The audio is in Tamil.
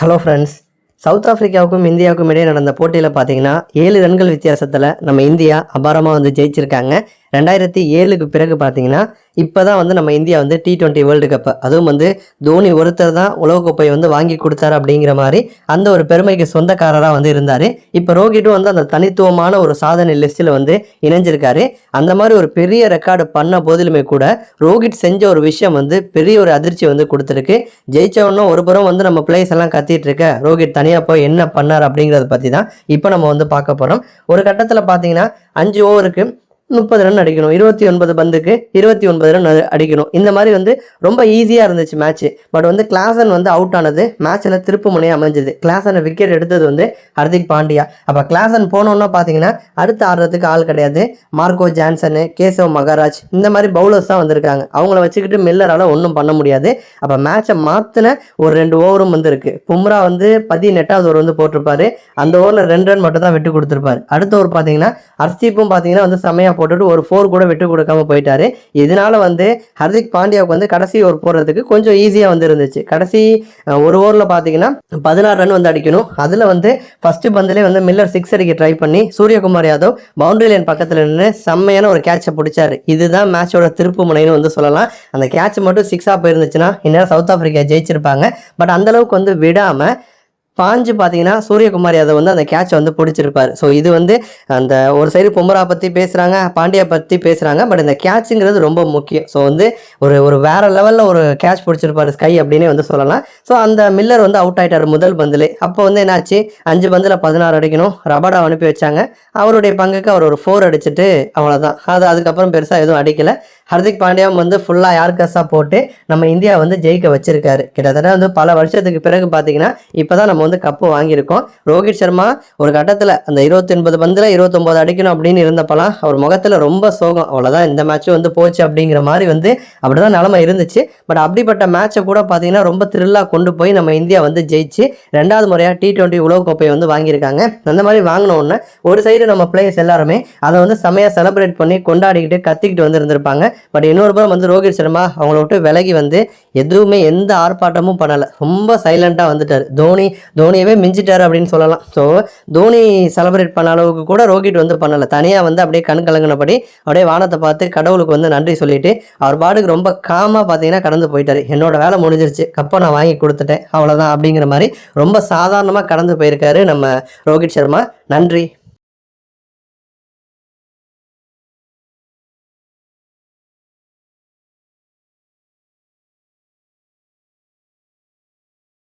ஹலோ ஃப்ரெண்ட்ஸ் சவுத் ஆஃப்ரிக்காவுக்கும் இந்தியாவுக்கும் இடையே நடந்த போட்டியில் பார்த்தீங்கன்னா ஏழு ரன்கள் வித்தியாசத்தில் நம்ம இந்தியா அபாரமாக வந்து ஜெயிச்சிருக்காங்க. ரெண்டாயிரத்தி ஏழுக்கு பிறகு பார்த்தீங்கன்னா இப்போ தான் வந்து நம்ம இந்தியா வந்து டி டுவெண்ட்டி வேர்ல்டு கப்பை அதுவும் வந்து தோனி ஒருத்தர் தான் உலகக்கோப்பையை வந்து வாங்கி கொடுத்தாரு அப்படிங்கிற மாதிரி அந்த ஒரு பெருமைக்கு சொந்தக்காரராக வந்து இருந்தார். இப்போ ரோஹிட்டும் வந்து அந்த தனித்துவமான ஒரு சாதனை லிஸ்ட்டில் வந்து இணைஞ்சிருக்காரு. அந்த மாதிரி ஒரு பெரிய ரெக்கார்டு பண்ண போதிலுமே கூட ரோஹித் செஞ்ச ஒரு விஷயம் வந்து பெரிய ஒரு அதிர்ச்சி வந்து கொடுத்துருக்கு. ஜெயிச்சவனும் ஒரு புறம் வந்து நம்ம பிளேஸ் எல்லாம் கத்திட்டு இருக்க ரோஹித் தனியாக போய் என்ன பண்ணார் அப்படிங்கிறத பற்றி தான் இப்போ நம்ம வந்து பார்க்க போகிறோம் ஒரு கட்டத்தில் பார்த்தீங்கன்னா அஞ்சு ஓவருக்கு முப்பது ரன் அடிக்கணும். இருபத்தி ஒன்பது பந்துக்கு இருபத்தி ஒன்பது ரன் அடிக்கணும். இந்த மாதிரி வந்து ரொம்ப ஈஸியாக இருந்துச்சு மேட்ச் பட் வந்து கிளாசன் வந்து அவுட் ஆனது மேட்ச்சில் திருப்பு முனையாக அமைஞ்சது. கிளாசனை விக்கெட் எடுத்தது வந்து ஹர்திக் பாண்டியா. அப்போ கிளாசன் போனோன்னா பார்த்தீங்கன்னா அடுத்து ஆடுறதுக்கு ஆள் கிடையாது. மார்க்கோ ஜான்சனு கேசவ் மகாராஜ் இந்த மாதிரி பவுலர்ஸ் தான் வந்திருக்காங்க. அவங்கள வச்சுக்கிட்டு மில்லரால் ஒன்றும் பண்ண முடியாது. அப்போ மேட்சை மாற்றின ஒரு ரெண்டு ஓவரும் வந்து பும்ரா வந்து பதினெட்டாவது ஓவர் வந்து போட்டிருப்பாரு. அந்த ஓவரில் ரெண்டு ரன் மட்டும் தான் விட்டு கொடுத்துருப்பாரு. அடுத்த ஓவர் பார்த்தீங்கன்னா அர்ஸ்தீப்பும் பார்த்தீங்கன்னா வந்து செமையாக போட்டுட்டு ஒரு ஃபோர் கூட விட்டு கொடுக்காம போயிட்டாரு. இதனால வந்து ஹர்திக் பாண்டியாவுக்கு வந்து கடைசி ஓவர் போடுறதுக்கு கொஞ்சம் ஈஸியாக வந்து இருந்துச்சு கடைசி ஒரு ஓவரில் பார்த்தீங்கன்னா பதினாறு ரன் வந்து அடிக்கணும். அதில் வந்து ஃபர்ஸ்ட் பந்திலே வந்து மில்லர் சிக்ஸ் அடிக்க ட்ரை பண்ணி சூரியகுமார் யாதவ் பவுண்டரி லைன் பக்கத்தில் நின்று செம்மையான ஒரு கேட்சை பிடிச்சாரு. இதுதான் மேட்சோட திருப்பு முனைன்னு வந்து சொல்லலாம். அந்த கேட்ச் மட்டும் சிக்ஸாக போயிருந்துச்சுன்னா இந்நேரம் சவுத் ஆஃப்ரிக்கா ஜெயிச்சிருப்பாங்க. பட் அந்த அளவுக்கு வந்து விடாமல் பாஞ்சு பார்த்தீங்கன்னா சூரியகுமார் யாதவ் வந்து அந்த கேட்சை வந்து பிடிச்சிருப்பார். ஸோ இது வந்து அந்த ஒரு சைடு பொம்மரா பற்றி பேசுகிறாங்க பாண்டியா பற்றி பேசுகிறாங்க பட் இந்த கேட்சுங்கிறது ரொம்ப முக்கியம். ஸோ வந்து ஒரு ஒரு வேற லெவலில் ஒரு கேட்ச் பிடிச்சிருப்பாரு ஸ்கை அப்படின்னே வந்து சொல்லலாம். ஸோ அந்த மில்லர் வந்து அவுட் ஆகிட்டார் முதல் பந்திலே. அப்போ வந்து என்னாச்சு? அஞ்சு பந்தில் பதினாறு அடிக்கணும் ரபடா அனுப்பி வச்சாங்க. அவருடைய பங்குக்கு அவர் ஒரு ஃபோர் அடிச்சுட்டு அவ்வளோதான் அது அதுக்கப்புறம் பெருசாக எதுவும் அடிக்கலை. ஹர்திக் பாண்டியாவும் வந்து ஃபுல்லாக யார்கஸாக போட்டு நம்ம இந்தியா வந்து ஜெயிக்க வச்சிருக்காரு. கிட்டத்தட்ட வந்து பல வருஷத்துக்கு பிறகு பார்த்தீங்கன்னா இப்போ தான் நம்ம வந்து கப்பு வாங்கியிருக்கோம். ரோஹித் சர்மா ஒரு கட்டத்தில் அந்த இருபத்தி ஒன்பது பந்தில் இருபத்தொம்போது அடிக்கணும் அப்படின்னு இருந்தப்பலாம் அவர் முகத்தில் ரொம்ப சோகம். அவ்வளோதான் இந்த மேட்ச்சும் வந்து போச்சு அப்படிங்கிற மாதிரி வந்து அப்படி தான் நிலமை இருந்துச்சு. பட் அப்படிப்பட்ட மேட்சை கூட பார்த்தீங்கன்னா ரொம்ப த்ரில்லாக கொண்டு போய் நம்ம இந்தியா வந்து ஜெயிச்சு ரெண்டாவது முறையாக டி டுவெண்ட்டி உலகக்கோப்பையை வந்து வாங்கியிருக்காங்க. அந்த மாதிரி வாங்கினோடனே ஒரு சைடு நம்ம பிளேயர்ஸ் எல்லாருமே அதை வந்து செமையாக செலிப்ரேட் பண்ணி கொண்டாடிக்கிட்டு கத்திக்கிட்டு வந்து இருந்திருப்பாங்க. பட் இன்னொரு புறம் வந்து ரோஹித் சர்மா அவங்கள விட்டு விலகி வந்து எதுவுமே எந்த ஆர்ப்பாட்டமும் பண்ணலை. ரொம்ப சைலண்ட்டாக வந்துட்டார். தோனி தோனியவே மிஞ்சிட்டார் அப்படின்னு சொல்லலாம். ஸோ தோனி செலிப்ரேட் பண்ண அளவுக்கு கூட ரோஹித் வந்து பண்ணலை. தனியாக வந்து அப்படியே கண் கலங்கினபடி அப்படியே வானத்தை பார்த்து கடவுளுக்கு வந்து நன்றி சொல்லிட்டு அவர் பாட்டுக்கு ரொம்ப காமாக பார்த்தீங்கன்னா கடந்து போயிட்டார். என்னோட வேலை முடிஞ்சிருச்சு. கப்பை நான் வாங்கி கொடுத்துட்டேன். அவ்வளோதான் அப்படிங்கிற மாதிரி ரொம்ப சாதாரணமாக கடந்து போயிருக்காரு நம்ம ரோஹித் சர்மா. நன்றி.